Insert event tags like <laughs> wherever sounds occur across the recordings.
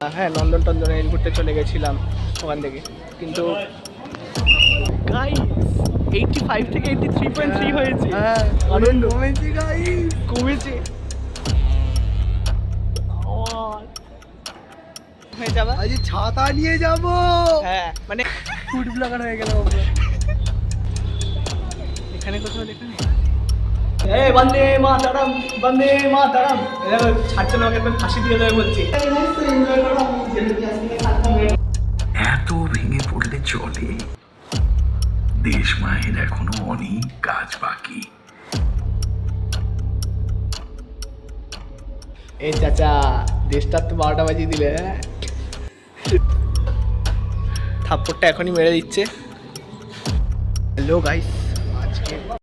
হ্যাঁ নন্দন টন্দনে ঘুরতে চলে গেছিলাম ওখান থেকে। কিন্তু গাই এইটটি ফাইভ থেকে এইটটি থ্রি পয়েন্ট থ্রি হয়েছে। হ্যাঁ আনন্দ কমেছি গাই কমেছে। হয়ে যাবা। আজ ছাতা নিয়ে যাব। হ্যাঁ মানে ফুড ব্লগার হয়ে এখানে কোথাও নেই এ বন্দে মাতারাম বন্দে মাতারাম। এরা ছাড়ছে না আমাকে একবার ফাঁসি দিয়ে দেবে বলছি। এত ভেঙে পড়লে চলে। দেশ মায়ের এখনও অনেক কাজ বাকি। এই চাচা দেশটার তো বারোটা বাজিয়ে দিলে হ্যাঁ? থাপ্পড়টা এখনই মেরে দিচ্ছে। হ্যালো গাইস আজকে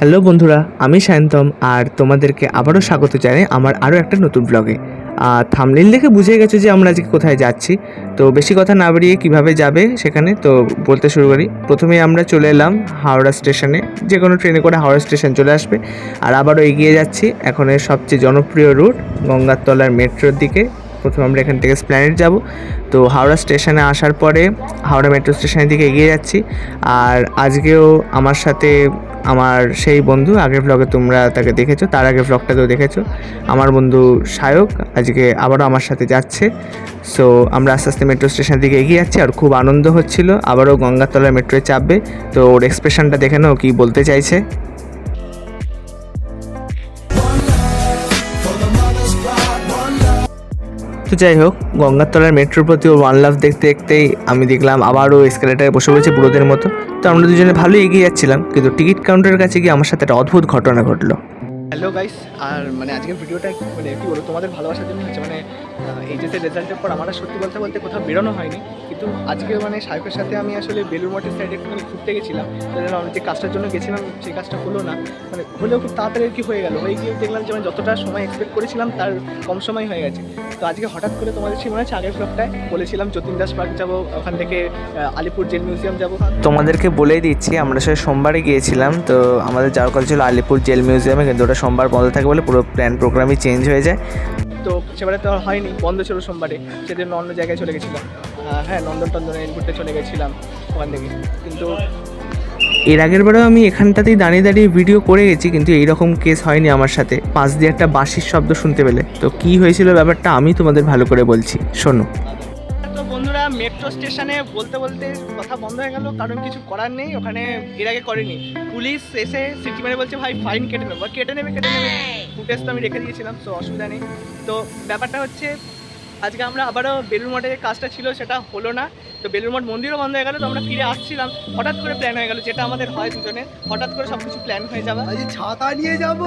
হ্যালো বন্ধুরা, আমি সায়ন্তম আর তোমাদেরকে আবারও স্বাগত জানাই আমার আরও একটা নতুন ব্লগে আর থামলিল দেখে বুঝে গেছো যে আমরা আজকে কোথায় যাচ্ছি। তো বেশি কথা না বাড়িয়ে কীভাবে যাবে সেখানে, তো বলতে শুরু করি। প্রথমে আমরা চলে এলাম হাওড়া স্টেশনে যে কোনো ট্রেনে করে হাওড়া স্টেশন চলে আসবে। আর আবারও এগিয়ে যাচ্ছি, এখন এর সবচেয়ে জনপ্রিয় রুট গঙ্গারতলার মেট্রোর দিকে। প্রথমে আমরা এখান থেকে স্প্ল্যানেট যাব। তো হাওড়া স্টেশনে আসার পরে হাওড়া মেট্রো স্টেশনের দিকে এগিয়ে যাচ্ছি। আর আজকেও আমার সাথে আমার সেই বন্ধু, আগের ব্লগে তোমরা তাকে দেখেছ, তার আগের ব্লগটাতেও দেখেছ। আমার বন্ধু সায়ক আজকে আবারও আমার সাথে যাচ্ছে। সো আমরা আস্তে আস্তে মেট্রো স্টেশনের দিকে এগিয়ে যাচ্ছি আর খুব আনন্দ হচ্ছিল। আবারও গঙ্গাতলার মেট্রোয় চাপবে। তো ওর এক্সপ্রেশনটা দেখে নাও কী বলতে চাইছে। তো যাই হোক, গঙ্গাতলার মেট্রোর প্রতি ওর ওয়ান লাভ দেখতে দেখতেই আমি দেখলাম আবারও এসকেলেটারে বসে পড়েছে বুড়োদের মতো। তো আমরা দুজনে ভালোই এগিয়ে যাচ্ছিলাম, কিন্তু টিকিট কাউন্টারের কাছে গিয়ে আমার সাথে একটা অদ্ভুত ঘটনা ঘটলো। হ্যালো গাইস আর মানে আজকের ভিডিওটা মানে কি বলব, তোমাদের ভালোবাসার জন্য হচ্ছে মানে এইচএসের রেজাল্টের পর আমার সত্যি বলতে বলতে কোথাও বেরোনো হয়নি। কিন্তু আজকে মানে সাহেবের সাথে আমি আসলে বেলুর মঠের সাইডে একটুখানি ঘুরতে গেছিলাম। যেন আমি যে কাজটার জন্য গেছিলাম সেই কাজটা হলো না। মানে হলেও খুব তাড়াতাড়ি আর কি হয়ে গেল। হয়ে গিয়ে দেখলাম যে আমি যতটা সময় এক্সপেক্ট করেছিলাম তার কম সময় হয়ে গেছে। তো আজকে হঠাৎ করে তোমাদের সেই মনে হচ্ছে আগের ব্লগটায় বলেছিলাম যতীন দাস পার্ক যাব ওখান থেকে আলিপুর জেল মিউজিয়াম যাব। তোমাদেরকে বলেই দিচ্ছি আমরা সে সোমবারে গিয়েছিলাম। তো আমাদের যাওয়ার কথা ছিল আলিপুর জেল মিউজিয়ামে কিন্তু ওটা সোমবার বন্ধ থাকে বলে পুরো প্ল্যান প্রোগ্রামই চেঞ্জ হয়ে যায়। তো সেবারে তো আর হয়নি বন্ধ ছিল সোমবারে। সেদিন অন্য জায়গায় চলে গেছিলাম। হ্যাঁ নন্দন টন্দনে ঘুরতে চলে গেছিলাম ওখান থেকে। কিন্তু এর আগের বারেও আমি এখানটাতেই দাঁড়িয়ে দাঁড়িয়ে ভিডিও করে গেছি কিন্তু এইরকম কেস হয়নি আমার সাথে। পাশ দিয়ে একটা বাঁশির শব্দ শুনতে পেলে। তো কি হয়েছিল ব্যাপারটা আমি তোমাদের ভালো করে বলছি। শোনো। তো বন্ধুরা মেট্রো স্টেশনে বলতে বলতে কথা বন্ধ হয়ে গেল কারণ কিছু করার নেই ওখানে এর আগে করেনি। পুলিশ এসে সিটি মেরে বলছে ভাই ফাইন কেটে নেব। কেটে নেবে কেটে নেবে। ফুটেজ তো আমি রেখে দিয়েছিলাম তো অসুবিধা নেই। তো ব্যাপারটা হচ্ছে আজকে আমরা আবারও বেলুর মঠের যে কাজটা ছিল সেটা হলো না। তো বেলুর মঠ মন্দিরও বন্ধ হয়ে গেল তো আমরা ফিরে আসছিলাম। হঠাৎ করে প্ল্যান হয়ে গেল যেটা আমাদের হয় দুজনে হঠাৎ করে সব কিছু প্ল্যান হয়ে যাবে। ছাতা নিয়ে যাব!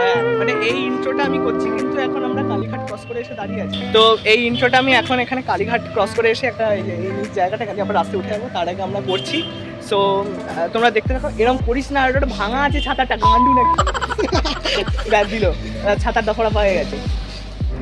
হ্যাঁ মানে এই ইন্ট্রোটা আমি করছি কিন্তু এখন আমরা কালীঘাট ক্রস করে এসে দাঁড়িয়ে আছি। তো এই ইন্ট্রোটা আমি এখন এখানে কালীঘাট ক্রস করে এসে একটা এই জায়গাটা এখানে আমরা রাস্তায় উঠে যাব তার আগে আমরা করছি। সো তোমরা দেখতে থাকো এরকম করিস না আর ভাঙা আছে ছাতাটা গান্ডু নাকি? <laughs> দিল ছাতার দফড়া পাওয়া গেছে।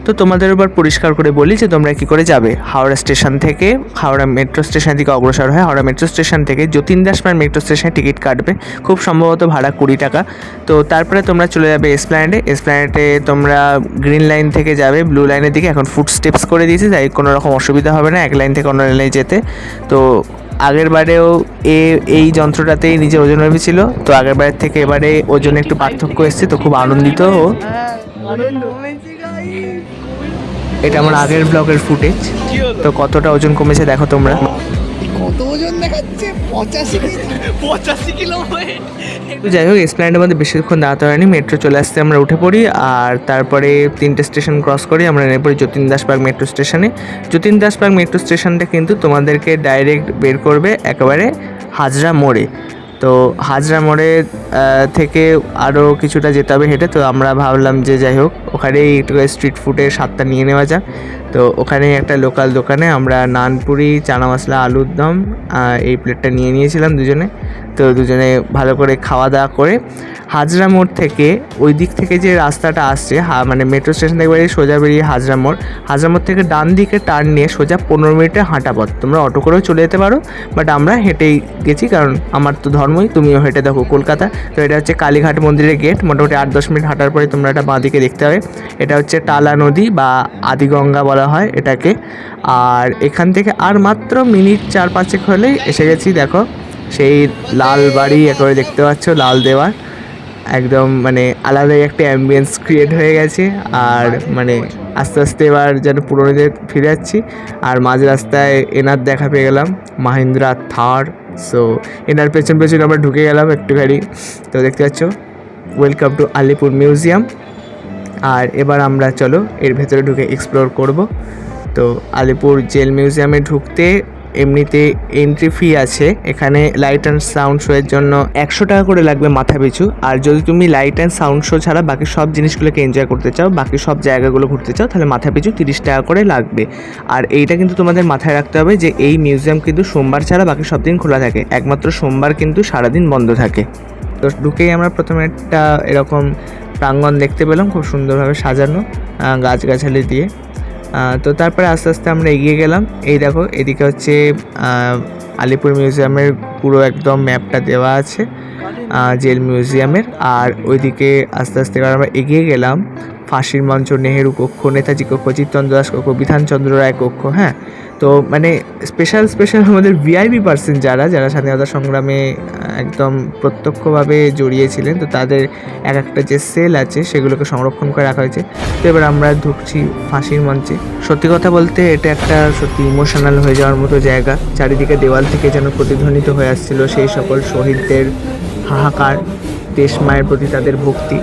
তো তোমাদের এবার পরিষ্কার করে বলি যে তোমরা কি করে যাবে। হাওড়া স্টেশন থেকে, হাওড়া মেট্রো স্টেশনের দিকে অগ্রসর হয় হাওড়া মেট্রো স্টেশন থেকে যতীন দাস পার মেট্রো স্টেশনে টিকিট কাটবে। খুব সম্ভবত ভাড়া কুড়ি টাকা। তো তারপরে তোমরা চলে যাবে এসপ্ল্যানেডে এসপ্ল্যানেডে তোমরা গ্রিন লাইন থেকে যাবে। ব্লু লাইনের দিকে এখন ফুট স্টেপস করে দিয়েছে। তাই কোনো রকম অসুবিধা হবে না। এক লাইন থেকে অন্য লাইনে যেতে। তো আগের বারেও এ, এই যন্ত্রটাতেই নিজের ওজন ভেবেছিল। তো আগের বারের থেকে এবারে ওজনে একটু পার্থক্য এসছে। তো খুব আনন্দিত ও। এটা আমার আগের ব্লগের ফুটেজ তো কতটা ওজন কমেছে দেখো তোমরা। কত ওজন দেখাচ্ছে? পঁচাশি পঁচাশি কিলো তো যাই হোক এসপ্ল্যানেডের মধ্যে বেশিক্ষণ দাঁড়াতে হয়নি মেট্রো চলে আসতে আমরা উঠে পড়ি আর তারপরে তিনটে স্টেশন ক্রস করি আমরা নেমে পড়ি যতীন দাস পার্ক মেট্রো স্টেশনে যতীন দাস পার্ক মেট্রো স্টেশনটা কিন্তু তোমাদেরকে ডাইরেক্ট বের করবে একেবারে হাজরা মোড়ে। তো হাজরা মোড়ে থেকে আরও কিছুটা যেতে হবে হেঁটে। তো আমরা ভাবলাম যে যাই হোক, ওখানেই একটু স্ট্রিট ফুডের স্বাদটা নিয়ে নেওয়া যাক। তো ওখানে একটা লোকাল দোকানে আমরা নানপুরি, চানা মশলা, আলুর দম এই প্লেটটা নিয়ে নিয়েছিলাম দুজনে। তো দুজনে ভালো করে খাওয়া দাওয়া করে হাজরা মোড় থেকে ওই দিক থেকে যে রাস্তাটা আসছে, হা মানে মেট্রো স্টেশন থেকে বেরিয়ে সোজা বেরিয়ে হাজরা মোড়। হাজরা মোড় থেকে ডান দিকে টার্ন নিয়ে সোজা পনেরো মিনিটের হাঁটা পথ। তোমরা অটো করেও চলে যেতে পারো বাট আমরা হেঁটেই গেছি, কারণ আমার তো ধর্মই, তুমিও হেঁটে দেখো কলকাতা। তো এটা হচ্ছে কালীঘাট মন্দিরের গেট মোটামুটি আট দশ মিনিট হাঁটার পরে তোমরা এটা বাঁ দিকে দেখতে হবে এটা হচ্ছে টালা নদী বা আদিগঙ্গা বলা হয় এটাকে। আর এখান থেকে আর মাত্র মিনিট চার পাঁচেক হলেই এসে গেছি, দেখো। সেই লাল বাড়ি একেবারে দেখতে পাচ্ছ, লাল দেওয়ার একদম মানে আলাদাই একটা অ্যাম্বিয়েন্স ক্রিয়েট হয়ে গেছে। আর মানে আস্তে আস্তে এবার যেন পুরোনোতে ফিরে যাচ্ছি। আর মাঝ রাস্তায় এনার দেখা পেয়ে গেলাম, মাহিন্দ্রা থার সো এনার পেছন পেছন আমরা ঢুকে গেলাম একটুখানি। তো দেখতে পাচ্ছ ওয়েলকাম টু আলিপুর মিউজিয়াম আর এবার আমরা, চলো, এর ভেতরে ঢুকে এক্সপ্লোর করব। তো আলিপুর জেল মিউজিয়ামে ঢুকতে এমনিতে এন্ট্রি ফি আছে। এখানে লাইট অ্যান্ড সাউন্ড শোয়ের জন্য একশো টাকা করে লাগবে মাথা পিছু। আর যদি তুমি লাইট অ্যান্ড সাউন্ড শো ছাড়া বাকি সব জিনিসগুলোকে এনজয় করতে চাও, বাকি সব জায়গাগুলো ঘুরতে চাও, তাহলে মাথা পিছু তিরিশ টাকা করে লাগবে। আর এইটা কিন্তু তোমাদের মাথায় রাখতে হবে যে এই মিউজিয়াম কিন্তু সোমবার ছাড়া বাকি সব দিন খোলা থাকে। একমাত্র সোমবার কিন্তু সারাদিন বন্ধ থাকে। তো ঢুকেই আমরা প্রথমে একটা এরকম প্রাঙ্গণ দেখতে পেলাম, খুব সুন্দরভাবে সাজানো গাছগাছালি দিয়ে। তো তারপরে আস্তে আস্তে আমরা এগিয়ে গেলাম। এই দেখো, এদিকে হচ্ছে আলিপুর মিউজিয়ামের পুরো একদম ম্যাপটা দেওয়া আছে জেল মিউজিয়ামের। আর ওইদিকে আস্তে আস্তে আমরা এগিয়ে গেলাম, ফাঁসির মঞ্চ, নেহেরু কক্ষ, নেতাজি কক্ষ চিত্তচন্দ্র দাস কক্ষ, বিধানচন্দ্র রায় কক্ষ হ্যাঁ? তো মানে স্পেশাল স্পেশাল আমাদের ভিআইপি পার্সন যারা যারা স্বাধীনতা সংগ্রামে একদম প্রত্যক্ষভাবে জড়িয়েছিলেন, তো তাদের এক একটা যে সেল আছে, সেগুলোকে সংরক্ষণ করে রাখা হয়েছে। তো এবার আমরা ঢুকছি ফাঁসির মঞ্চে। সত্যি কথা বলতে, এটা একটা সত্যি ইমোশনাল হয়ে যাওয়ার মতো জায়গা। চারিদিকে দেওয়াল থেকে যেন প্রতিধ্বনিত হয়ে আসছিল সেই সকল শহীদদের হাহাকার, দেশ মায়ের প্রতি তাদের ভক্তি।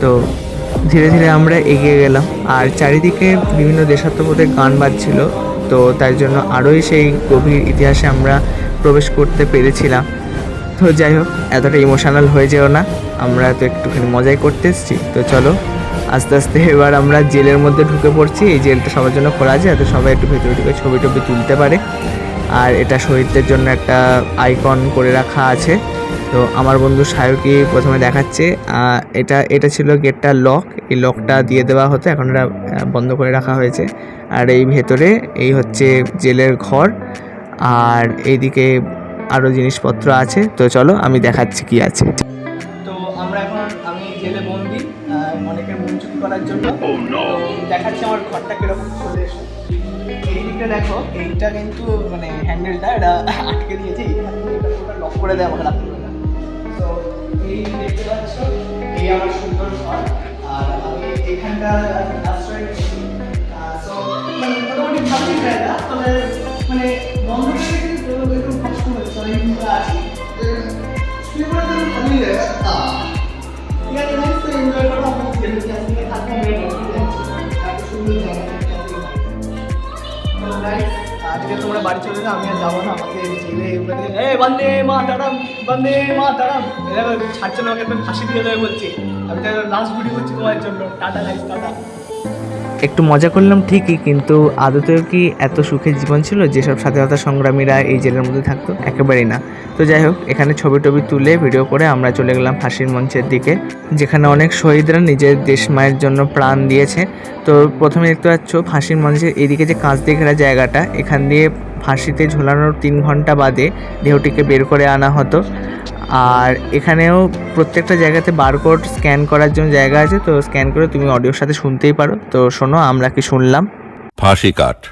তো ধীরে ধীরে আমরা এগিয়ে গেলাম। আর চারিদিকে বিভিন্ন দেশাত্মবোধের গান বাজছিল। তো তাই জন্য আরোই সেই গভীর ইতিহাসে আমরা প্রবেশ করতে পেরেছিলাম। তো যাই হোক, এতটা ইমোশনাল হয়ে যেও না। আমরা তো একটুখানি মজাই করতে এসেছি। তো চলো, আস্তে আস্তে এবার আমরা জেলের মধ্যে ঢুকে পড়ছি। এই জেলটা সবার জন্য খোলা আছে, যাতে সবাই একটু ভেতরে ঢুকে ছবি টবি তুলতে পারে। আর এটা শহীদদের জন্য একটা আইকন করে রাখা আছে। তো আমার বন্ধু সায়কি প্রথমে দেখাচ্ছে এটা এটা ছিল গেটটার লক এই লকটা দিয়ে দেওয়া হতো এখন এটা বন্ধ করে রাখা হয়েছে। আর এই ভেতরে এই হচ্ছে জেলের ঘর আর এইদিকে আরও জিনিসপত্র আছে। তো চলো আমি দেখাচ্ছি কি আছে। তো আমরা এখন আমি জেলে বন্দি অনেকের মন করার জন্য তো দেখাচ্ছি আমার ঘরটা কীরকম চলে দিকটা দেখো, এইটা কিন্তু মানে হ্যান্ডেলটা এটা আটকে দিয়েছে এটা লক করে দেয় আমাকে রাখতে তো এই আমার আর আমি আশ্রয় সো মানে মানে বন্ধ করে একটু কষ্ট হচ্ছে অনেক আজকে তোমরা বাড়ি চলে যাও, আমি আর যাব না, আমাকে জেলে এ বন্দে মা দাঁড়াম বন্দে মা দাঁড়াম এরকম ছাড়ছে না আমাকে একদম ফাঁসি দিয়ে দেবে বলছি। আমি তো লাস্ট ভিডিও করছি তোমার জন্য। Tata life tata. একটু মজা করলাম ঠিকই, কিন্তু আদতেও কি এত সুখের জীবন ছিল যেসব স্বাধীনতা সংগ্রামীরা এই জেলের মধ্যে থাকতো? একেবারেই না। তো যাই হোক, এখানে ছবি টবি তুলে ভিডিও করে আমরা চলে গেলাম ফাঁসির মঞ্চের দিকে, যেখানে অনেক শহীদরা নিজের দেশ মায়ের জন্য প্রাণ দিয়েছে। তো প্রথমে দেখতে পাচ্ছ ফাঁসির মঞ্চের এদিকে যে কাঁচ দিয়ে ঘেরা জায়গাটা, এখান দিয়ে ফাঁসিতে ঝোলানোর তিন ঘণ্টা বাদে দেহটিকে বের করে আনা হতো। আর এখানেও প্রত্যেকটা জায়গাতে বারকোড স্ক্যান করার জন্য জায়গা আছে, তো স্ক্যান করে তুমি অডিওর সাথে শুনতেই পারো। তো শোনো, আমরা কি শুনলাম? ফাঁসি কাঠ।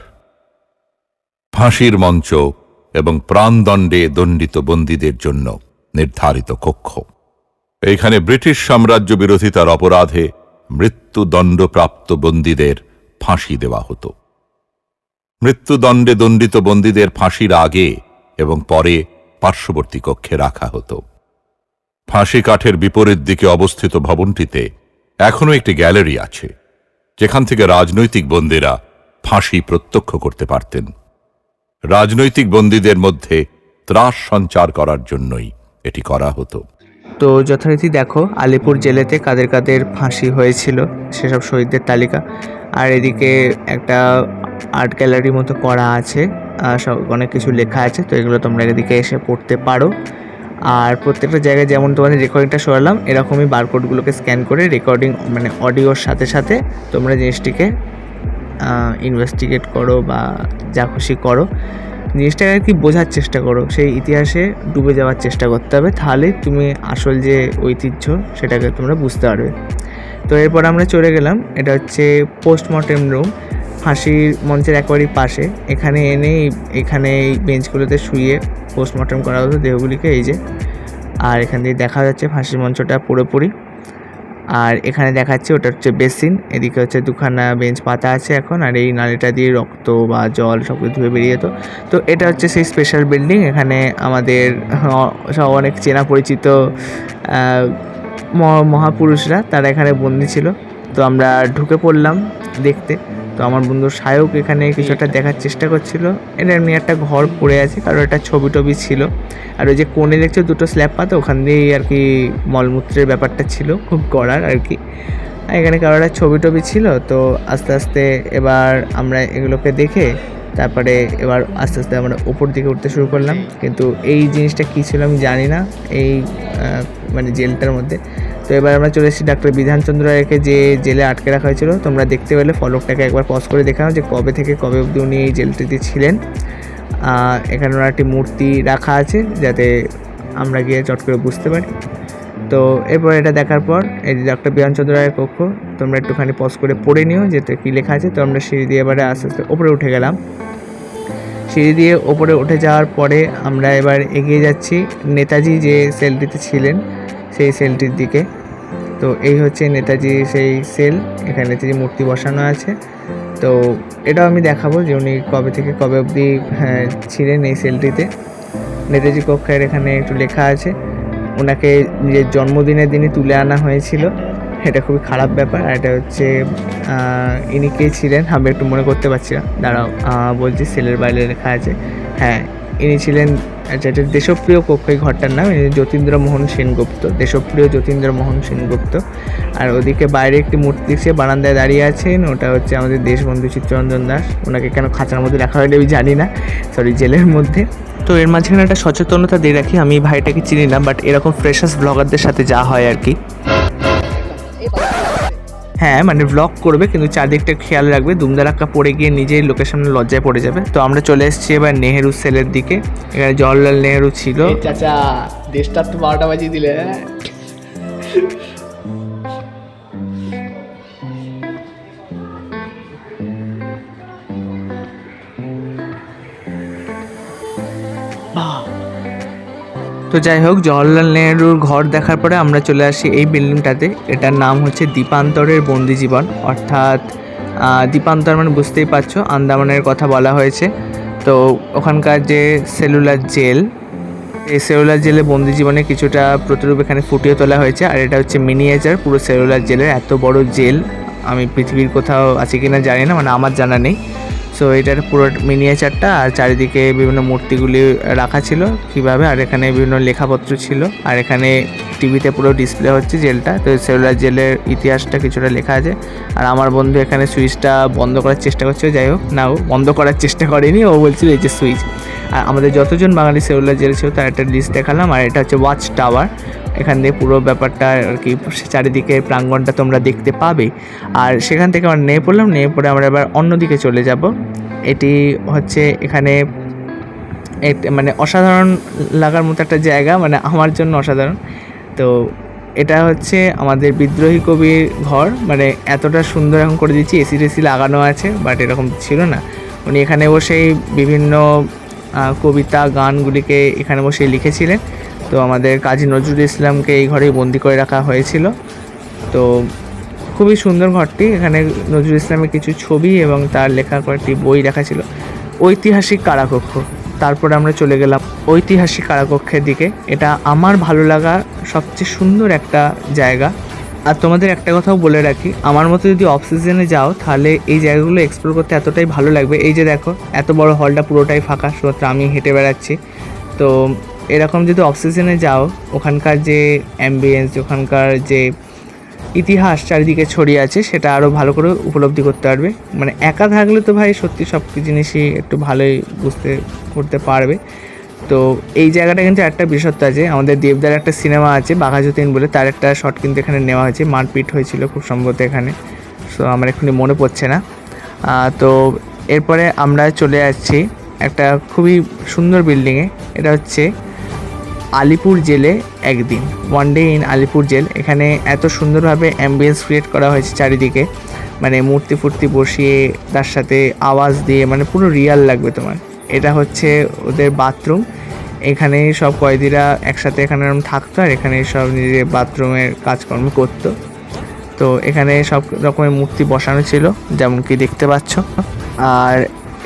ফাঁসির মঞ্চ এবং প্রাণদণ্ডে দণ্ডিত বন্দীদের জন্য নির্ধারিত কক্ষ। এইখানে ব্রিটিশ সাম্রাজ্য বিরোধিতার অপরাধে মৃত্যুদণ্ডপ্রাপ্ত বন্দীদের ফাঁসি দেওয়া হতো। মৃত্যুদণ্ডে দণ্ডিত বন্দীদের ফাঁসির আগে এবং পরে পার্শ্ববর্তী কক্ষে রাখা হতো। ফাঁসি কাঠের বিপরীত দিকে অবস্থিত ভবনটিতে এখনও একটি গ্যালারি আছে, যেখান থেকে রাজনৈতিক বন্দীরা ফাঁসি প্রত্যক্ষ করতে পারতেন। রাজনৈতিক বন্দীদের মধ্যে ত্রাস সঞ্চার করার জন্যই এটি করা হতো। তো যথারীতি দেখো, আলিপুর জেলেতে কাদের কাদের ফাঁসি হয়েছিল, সেসব শহীদদের তালিকা। আর এদিকে একটা আর্ট গ্যালারি মতো করা আছে। সব অনেক কিছু লেখা আছে, তো এগুলো তোমরা এদিকে এসে পড়তে পারো। আর প্রত্যেকটা জায়গায় যেমন তোমাদের রেকর্ডিংটা সরালাম, এরকমই বারকোডগুলোকে স্ক্যান করে রেকর্ডিং মানে অডিওর সাথে সাথে তোমরা জিনিসটিকে ইনভেস্টিগেট করো বা যা খুশি করো। জিনিসটাকে আর কি বোঝার চেষ্টা করো, সেই ইতিহাসে ডুবে যাওয়ার চেষ্টা করতে হবে তাহলেই তুমি আসল যে ঐতিহ্য সেটাকে তোমরা বুঝতে পারবে। তো এরপর আমরা চলে গেলাম, এটা হচ্ছে পোস্টমর্টেম রুম ফাঁসির মঞ্চের একবারই পাশে। এখানে এনে এখানে এই বেঞ্চগুলোতে শুয়ে পোস্টমর্টেম করা হতো দেহগুলিকে, এই যে। আর এখান দিয়ে দেখা যাচ্ছে ফাঁসির মঞ্চটা পুরোপুরি। আর এখানে দেখাচ্ছে ওটা হচ্ছে বেসিন, এদিকে হচ্ছে দুখানা বেঞ্চ পাতা আছে এখন, আর এই নালীটা দিয়ে রক্ত বা জল সব কিছু ধুয়ে বেরিয়ে যেত। তো এটা হচ্ছে সেই স্পেশাল বিল্ডিং এখানে আমাদের সব অনেক চেনা পরিচিত মহাপুরুষরা, তারা এখানে বন্দি ছিল। তো আমরা ঢুকে পড়লাম দেখতে। তো আমার বন্ধু সায়ক এখানে কিছু একটা দেখার চেষ্টা করছিল। এটা এমনি একটা ঘর পড়ে আছে কারণ একটা ছবি টবি ছিল। আর ওই যে কোণে দেখছ দুটো স্ল্যাব পাতা ওখান দিয়েই আর কি মলমূত্রের ব্যাপারটা ছিল খুব করার আর কি। আর এখানে কারোর একটা ছবি টবি ছিল তো আস্তে আস্তে এবার আমরা এগুলোকে দেখে তারপরে এবার আস্তে আস্তে আমরা উপর দিকে উঠতে শুরু করলাম। কিন্তু এই জিনিসটা কী ছিল আমি জানি না এই মানে জেলটার মধ্যে। তো এবার আমরা চলে এসেছি ডাক্তার বিধানচন্দ্র রায়কে যে জেলে আটকে রাখা হয়েছিল। তোমরা দেখতে পেলে, ফলকটাকে একবার পজ করে দেখাও যে কবে থেকে, কবে অবধি উনি এই জেলটিতে ছিলেন। এখানে ওনার একটি মূর্তি রাখা আছে যাতে আমরা গিয়ে চট করে বুঝতে পারি। তো এরপর এটা দেখার পর, এই ডক্টর বিধানচন্দ্র রায়ের কক্ষ, তোমরা একটুখানি পজ করে পড়ে নিও যে কী লেখা আছে। তো আমরা সিঁড়ি দিয়ে এবারে আস্তে আস্তে ওপরে উঠে গেলাম। সিঁড়ি দিয়ে ওপরে উঠে যাওয়ার পরে আমরা এবার এগিয়ে যাচ্ছি নেতাজি যে সেলটিতে ছিলেন। সেই সেলটির দিকে। তো এই হচ্ছে নেতাজি সেই সেল এখানে নেতাজি মূর্তি বসানো আছে। তো এটাও আমি দেখাবো যে উনি কবে থেকে কবে অবধি হ্যাঁ, ছিলেন এই সেলটিতে। নেতাজি কক্ষের এখানে একটু লেখা আছে ওনাকে নিজের জন্মদিনের দিনে তুলে আনা হয়েছিল। এটা খুবই খারাপ ব্যাপার আর এটা হচ্ছে ইনি কে ছিলেন? আমি একটু মনে করতে পারছি না। দাঁড়াও বলছি সেলের বাইরে লেখা আছে। হ্যাঁ ইনি ছিলেন আচ্ছা এটা দেশপ্রিয় কক্ষ, এই ঘরটার নাম যতীন্দ্র মোহন সেনগুপ্ত, দেশপ্রিয় যতীন্দ্র মোহন সেনগুপ্ত। আর ওদিকে বাইরে একটি মূর্তি সে বারান্দায় দাঁড়িয়ে আছেন, ওটা হচ্ছে আমাদের দেশবন্ধু চিত্তরঞ্জন দাস। ওনাকে কেন খাঁচার মধ্যে রাখা হয়নি আমি জানি না সরি জেলের মধ্যে। তো এর মাঝখানে একটা সচেতনতা দিয়ে রাখি, আমি ভাইটাকে চিনি না বাট এরকম ফ্রেশার্স ব্লগারদের সাথে যা হয় আর কি। হ্যাঁ মানে ব্লগ করবে কিন্তু চারদিকটা খেয়াল রাখবে। দুমদারাক্কা পড়ে গিয়ে নিজেই লোকের সামনে লজ্জায় পড়ে যাবে। তো আমরা চলে এসেছি এবার নেহেরু সেলের দিকে। এখানে জওয়াহরলাল নেহেরু ছিল। এই চাচা দেশটা তো বারোটা বাজিয়ে দিলে হ্যাঁ? তো যাই হোক, জওয়াহরলাল নেহরুর ঘর দেখার পরে আমরা চলে আসি এই বিল্ডিংটাতে। এটার নাম হচ্ছে দীপান্তরের বন্দি জীবন। অর্থাৎ দীপান্তর মানে বুঝতেই পারছ, আন্দামানের কথা বলা হয়েছে। তো ওখানকার যে সেলুলার জেল, এই সেলুলার জেলে বন্দি জীবনে কিছুটা প্রতিরূপ এখানে ফুটিয়ে তোলা হয়েছে। আর এটা হচ্ছে মিনিয়েচার, পুরো সেলুলার জেলের এত বড় জেল। আমি পৃথিবীর কোথাও আছে কিনা জানি না মানে আমার জানা নেই। সো এটার পুরো মিনিয়েচারটা আর চারিদিকে বিভিন্ন মূর্তিগুলি রাখা ছিল কীভাবে, আর এখানে বিভিন্ন লেখাপত্র ছিল। আর এখানে টিভিতে পুরো ডিসপ্লে হচ্ছে জেলটা। তো সেলুলার জেলের ইতিহাসটা কিছুটা লেখা আছে। আর আমার বন্ধু এখানে সুইচটা বন্ধ করার চেষ্টা করছে যাই হোক, না বন্ধ করার চেষ্টা করেনি, ও বলছিল এই যে সুইচ। আর আমাদের যতজন বাঙালি সেলুলার জেল ছিল, তার একটা লিস্ট দেখালাম, আর এটা হচ্ছে ওয়াচ টাওয়ার এখান দিয়ে পুরো ব্যাপারটা আর কি, চারিদিকে প্রাঙ্গণটা তোমরা দেখতে পাবে। আর সেখান থেকে আমরা নেমে পড়লাম, নেমে পড়ে আমরা এবার অন্যদিকে চলে যাব। এটি হচ্ছে এখানে মানে অসাধারণ লাগার মতো একটা জায়গা মানে আমার জন্য অসাধারণ। তো এটা হচ্ছে আমাদের বিদ্রোহী কবির ঘর মানে এতটা সুন্দর এখন করে দিচ্ছি, এসি টেসি লাগানো আছে, বাট এরকম ছিল না। উনি এখানে বসেই বিভিন্ন কবিতা, গানগুলিকে এখানে বসে লিখেছিলেন। তো আমাদের কাজী নজরুল ইসলামকে এই ঘরেই বন্দি করে রাখা হয়েছিল। তো খুবই সুন্দর ঘরটি। এখানে নজরুল ইসলামের কিছু ছবি এবং তার লেখা কয়েকটি বই রাখা ছিল। ঐতিহাসিক কারাকক্ষ। তারপরে আমরা চলে গেলাম ঐতিহাসিক কারাকক্ষের দিকে। এটা আমার ভালো লাগা সবচেয়ে সুন্দর একটা জায়গা। আর তোমাদের একটা কথাও বলে রাখি, আমার মতো যদি অফ সিজনে যাও, তাহলে এই জায়গাগুলো এক্সপ্লোর করতে এতটাই ভালো লাগবে। এই যে দেখো, এত বড় হলটা পুরোটাই ফাঁকা, শুধুমাত্র আমি হেঁটে বেড়াচ্ছি। তো এরকম যদি অক্সিজেনে যাও, ওখানকার যে অ্যাম্বিয়েন্স ওখানকার যে ইতিহাস চারিদিকে ছড়িয়ে আছে, সেটা আরও ভালো করে উপলব্ধি করতে পারবে। মানে একা থাকলে তো ভাই সত্যি সব জিনিসই একটু ভালোই বুঝতে, করতে পারবে। তো এই জায়গাটা কিন্তু একটা বিশেষত্ব আছে, আমাদের দেবদার একটা সিনেমা আছে বাঘা যতীন বলে, তার একটা শট কিন্তু এখানে নেওয়া হয়েছে, মারপিট হয়েছিল খুব সম্ভবত এখানে। সো আমার এখনই মনে পড়ছে না। তো এরপরে আমরা চলে যাচ্ছি একটা খুবই সুন্দর বিল্ডিংয়ে এটা হচ্ছে আলিপুর জেলে একদিন one day in Alipore jail. এখানে এত সুন্দরভাবে অ্যাম্বিয়েন্স ক্রিয়েট করা হয়েছে চারিদিকে। মানে মূর্তি ফুর্তি বসিয়ে তার সাথে আওয়াজ দিয়ে মানে পুরো রিয়াল লাগবে তোমার। এটা হচ্ছে ওদের বাথরুম এখানে সব কয়েদিরা একসাথে এখানে থাকতো আর এখানে সব নিজের বাথরুমের কাজকর্ম করতো। তো এখানে সব রকমের মূর্তি বসানো ছিল যেমন কি দেখতে পাচ্ছ। আর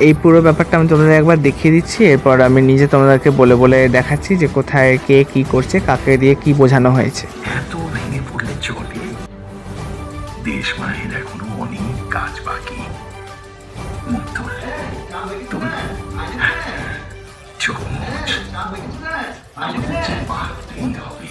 এই পুরো ব্যাপারটা আমি তোমাদের একবার দেখিয়ে দিচ্ছি এরপর আমি নিজে তোমাদেরকে বলে বলে দেখাচ্ছি যে কোথায় কে কি করছে কাকে দিয়ে কি বোঝানো হয়েছে। এত ভেঙে পড়লে চলে। দেশ মায়ের এখনও অনেক কাজ বাকি। মুখ তোল তোল। চোখ মুছ। আমাদের যে পারতেই হবে।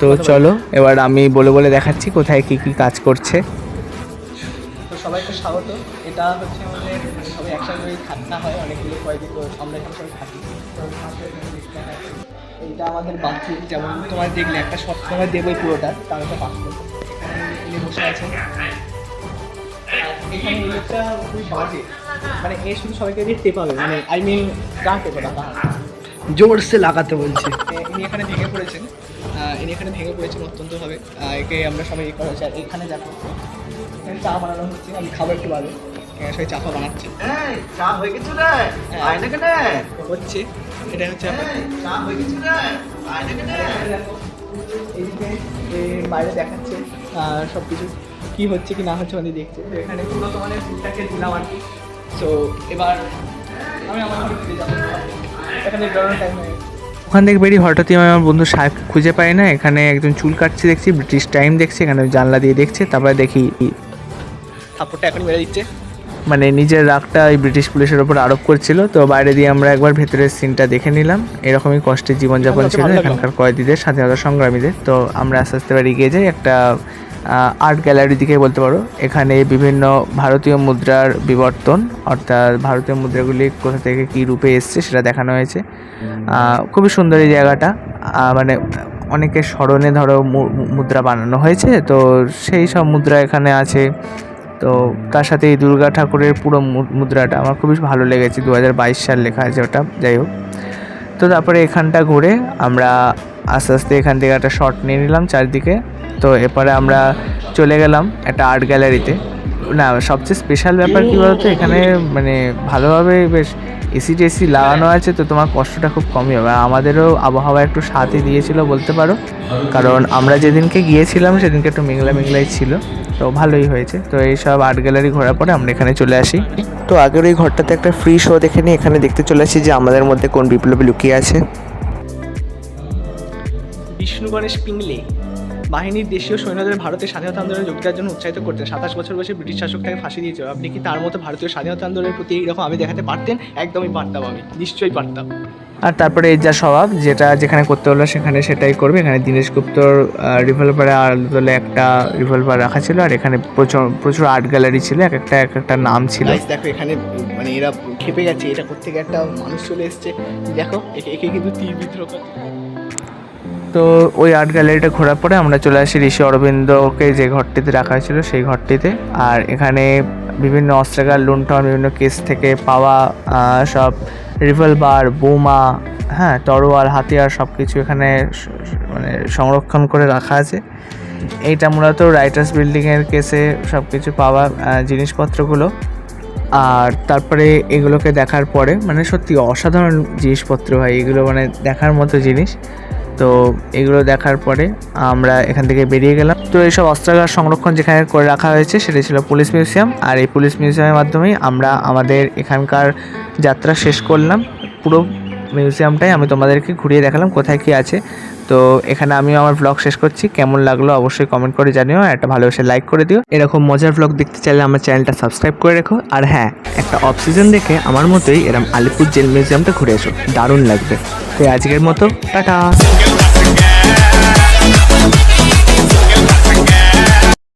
তো চলো এবার আমি বলে বলে দেখাচ্ছি কোথায় কি কি কাজ করছে। তো সবাইকে স্বাগত। এটা হচ্ছে আমাদের মানে সবাই একসাথে থাকা হয় অনেকগুলো কয়েকদিন তো আমরা এখানে সবাই থাকি। এইটা আমাদের বাথরুম যেমন তোমার দেখলে একটা শর্ট তোমার দেবই পুরোটা তার একটা বাথরুম এখানে বসে আর এখানে এই খুবই বাজে। মানে এ শুধু সবাইকে দিয়ে টেপাবে মানে আই মিন গা টেপে না গা জোর সে লাগাতে বলছি। ইনি এখানে ভেঙে পড়েছেন। ইনি এখানে ভেঙে পড়েছেন অত্যন্তভাবে একে আমরা সবাই করা হয়েছে আর এখানে দেখো এখানে চা বানানো হচ্ছে। আমি খাব একটু এখানে সবাই চা ফা বানাচ্ছে। চা হয়ে গেছে রে। আয় না কেন। হচ্ছে। এটা হচ্ছে চা হয়ে গেছে রে। আয় না কেন। এইদিকে বাইরে দেখাচ্ছে সব কিছু কী হচ্ছে কি না হচ্ছে আমাদের দেখছে। তো এখানে পুরো তোমাদের ফুলটাকে দিলাম আর কি। সো এবার আমি আমার ফিরে যাব। এখানে বেরোনোর টাইম হয়ে ওখান থেকে বেরিয়ে হঠাৎই আমি আমার বন্ধু সাহেব খুঁজে পাই না। এখানে একজন চুল কাটছে দেখছি ব্রিটিশ টাইম দেখছি এখানে জানলা দিয়ে দেখছে তারপরে দেখি থাপ্পড়টা এখনই মেরে দিচ্ছে। মানে নিজের রাগটা ওই ব্রিটিশ পুলিশের ওপর আরোপ করছিল। তো বাইরে দিয়ে আমরা একবার ভেতরের সিনটা দেখে নিলাম। এরকমই কষ্টের জীবনযাপন ছিল এখানকার কয়েদিদের স্বাধীনতা সংগ্রামীদের। তো আমরা আস্তে আস্তে এবার এগিয়ে যাই। একটা আর্ট গ্যালারির দিকে বলতে পারো। এখানে বিভিন্ন ভারতীয় মুদ্রার বিবর্তন, অর্থাৎ ভারতীয় মুদ্রাগুলি কোথা থেকে কী রূপে এসছে সেটা দেখানো হয়েছে। খুবই সুন্দর এই জায়গাটা। মানে অনেকের স্মরণে ধরো মুদ্রা বানানো হয়েছে, তো সেই সব মুদ্রা এখানে আছে। তো তার সাথে এই দুর্গা ঠাকুরের পুরো মুদ্রাটা আমার খুবই ভালো লেগেছে। দু হাজার বাইশ সাল লেখা আছে ওটা, যাই হোক। তো তারপরে এখানটা ঘুরে আমরা আস্তে আস্তে এখান থেকে একটা শট নিয়ে নিলাম চারদিকে। তো এরপরে আমরা চলে গেলাম একটা আর্ট গ্যালারিতে না, সবচেয়ে স্পেশাল ব্যাপার কী বলতো, এখানে মানে ভালোভাবে বেশ এসি টেসি লাগানো আছে, তো তোমার কষ্টটা খুব কমই হবে। আমাদেরও আবহাওয়া একটু সাথে দিয়েছিল বলতে পারো। কারণ আমরা যেদিনকে গিয়েছিলাম, সেদিনকে একটু মেঘলা মেঘলাই ছিল। তো ভালোই হয়েছে। তো এই সব আর্ট গ্যালারি ঘোরার পরে আমরা এখানে চলে আসি। তো আগের ওই ঘরটাতে একটা ফ্রি শো দেখে নিই এখানে দেখতে চলে আসি যে আমাদের মধ্যে কোন বিপ্লবী লুকিয়ে আছে। বিষ্ণু গণেশ বাহিনীর দেশীয় সৈন্যদের ভারতের স্বাধীনতা আন্দোলনে যোগ দেওয়ার জন্য উৎসাহিত করতেন সাতাশ বছর বয়সে ব্রিটিশ শাসক তাকে ফাঁসি দিয়েছিল। আপনি কি তার মতো ভারতীয় স্বাধীনতা আন্দোলনের প্রতি এইরকম আমি দেখাতে পারতেন? একদমই পারতাম আমি। নিশ্চয়ই পারতাম। আর তারপরে এর যা স্বভাব যেটা যেখানে করতে হলো সেখানে সেটাই করবে। এখানে দীনেশ গুপ্তর রিভলভারে আলাদা দলে একটা রিভলভার রাখা ছিল আর এখানে প্রচুর প্রচুর আর্ট গ্যালারি ছিল। এক একটা এক একটা নাম ছিল। দেখো এখানে মানে এরা খেপে গেছে। এটা করতে গিয়ে একটা মানুষ চলে এসছে। দেখো একে একে কিন্তু তীর বিদ্রোহ তো ওই আর্ট গ্যালারিটা ঘোরার পরে আমরা চলে আসি ঋষি অরবিন্দকে যে ঘরটিতে রাখা হয়েছিল সেই ঘরটিতে। আর এখানে বিভিন্ন অস্ত্রাগার, লুণ্ঠন, বিভিন্ন কেস থেকে পাওয়া সব রিভলভার বোমা হ্যাঁ তরোয়াল, হাতিয়ার সব কিছু এখানে মানে সংরক্ষণ করে রাখা আছে। এইটা মূলত রাইটার্স বিল্ডিংয়ের কেসে সব কিছু পাওয়া জিনিসপত্রগুলো। আর তারপরে এগুলোকে দেখার পরে মানে সত্যি অসাধারণ জিনিসপত্র হয় এগুলো মানে দেখার মতো জিনিস। তো এগুলো দেখার পরে আমরা এখান থেকে বেরিয়ে গেলাম। তো এইসব অস্ত্রাগার সংরক্ষণ যেখানে করে রাখা হয়েছে সেটা ছিল পুলিশ মিউজিয়াম। আর এই পুলিশ মিউজিয়ামের মাধ্যমেই আমরা আমাদের এখানকার যাত্রা শেষ করলাম। পুরো মিউজিয়ামটাই আমি তোমাদেরকে ঘুরিয়ে দেখালাম কোথায় কী আছে। তো এখানে আমিও আমার ব্লগ শেষ করছি। কেমন লাগল অবশ্যই কমেন্ট করে জানিও একটা ভালোবেসে লাইক করে দিও। এরকম মজার ব্লগ দেখতে চাইলে আমার চ্যানেলটা সাবস্ক্রাইব করে রেখো। আর হ্যাঁ একটা অফ সিজন দেখে আমার মতোই এরম আলিপুর জেল মিউজিয়ামটা ঘুরে এসো। দারুণ লাগবে। তো আজকের মতো, টাটা।